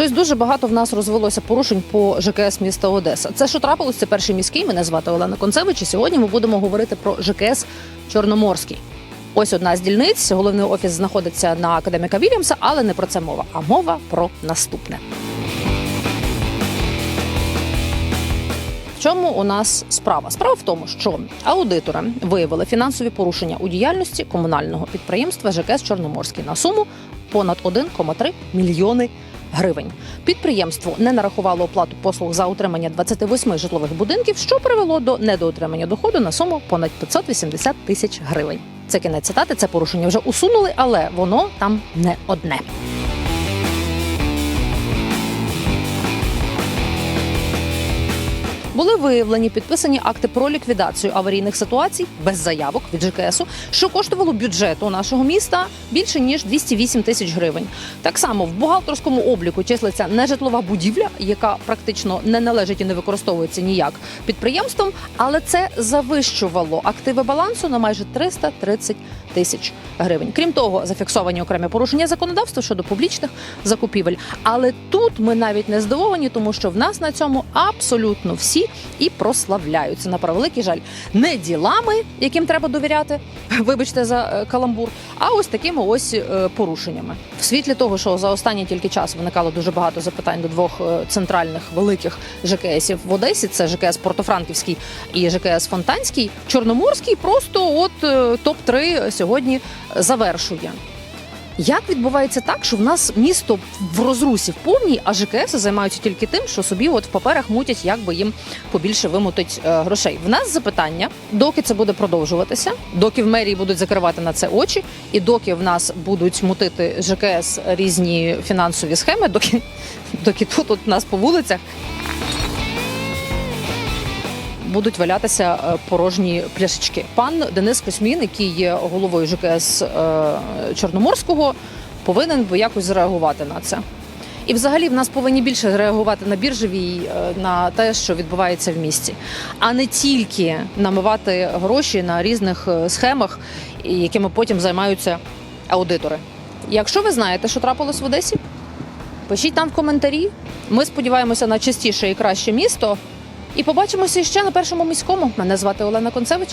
Щось дуже багато в нас розвелося порушень по ЖКС міста Одеса. Це що трапилось? Це перший міський. Мене звати Олена Концевич. І сьогодні ми будемо говорити про ЖКС Чорноморський. Ось одна з дільниць. Головний офіс знаходиться на академіка Вільямса, але не про це мова, а мова про наступне. В чому у нас справа? Справа в тому, що аудитори виявили фінансові порушення у діяльності комунального підприємства ЖКС Чорноморський на суму понад 1,3 мільйони гривень. Підприємство не нарахувало оплату послуг за утримання 28 житлових будинків, що привело до недоотримання доходу на суму понад 580 тисяч гривень. Це кінець цитати, це порушення вже усунули, але воно там не одне. Були виявлені підписані акти про ліквідацію аварійних ситуацій без заявок від ЖКСу, що коштувало бюджету нашого міста більше ніж 208 тисяч гривень. Так само в бухгалтерському обліку числиться нежитлова будівля, яка практично не належить і не використовується ніяк підприємством, але це завищувало активи балансу на майже 330 тисяч гривень. Крім того, зафіксовані окремі порушення законодавства щодо публічних закупівель. Але тут ми навіть не здивовані, тому що в нас на цьому абсолютно всі і прославляються на превеликий жаль не ділами, яким треба довіряти. Вибачте за е, каламбур, а ось такими ось е, порушеннями. В світлі того, що за останній тільки час виникало дуже багато запитань до двох е, центральних великих ЖКСів в Одесі. Це ЖКС Портофранківський і ЖКС Фонтанський. Чорноморський просто от топ 3 сьогодні завершує. Як відбувається так, що в нас місто в розрусі в повній, а ЖКС займаються тільки тим, що собі от в паперах мутять, як би їм побільше вимутить е, грошей. В нас запитання, доки це буде продовжуватися, доки в мерії будуть закривати на це очі, і доки в нас будуть мутити ЖКС різні фінансові схеми, доки, доки тут от нас по вулицях будуть валятися е, порожні пляшечки. Пан Денис Космін, який є головою ЖКС е, Чорноморського, повинен би якось зреагувати на це. І взагалі в нас повинні більше реагувати на біржевій, е, на те, що відбувається в місті, а не тільки намивати гроші на різних схемах, якими потім займаються аудитори. Якщо ви знаєте, що трапилось в Одесі, пишіть там в коментарі. Ми сподіваємося на чистіше і краще місто. І побачимося ще на першому міському. Мене звати Олена Концевич.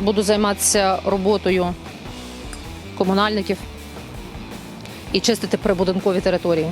Буду займатися роботою комунальників і чистити прибудинкові території.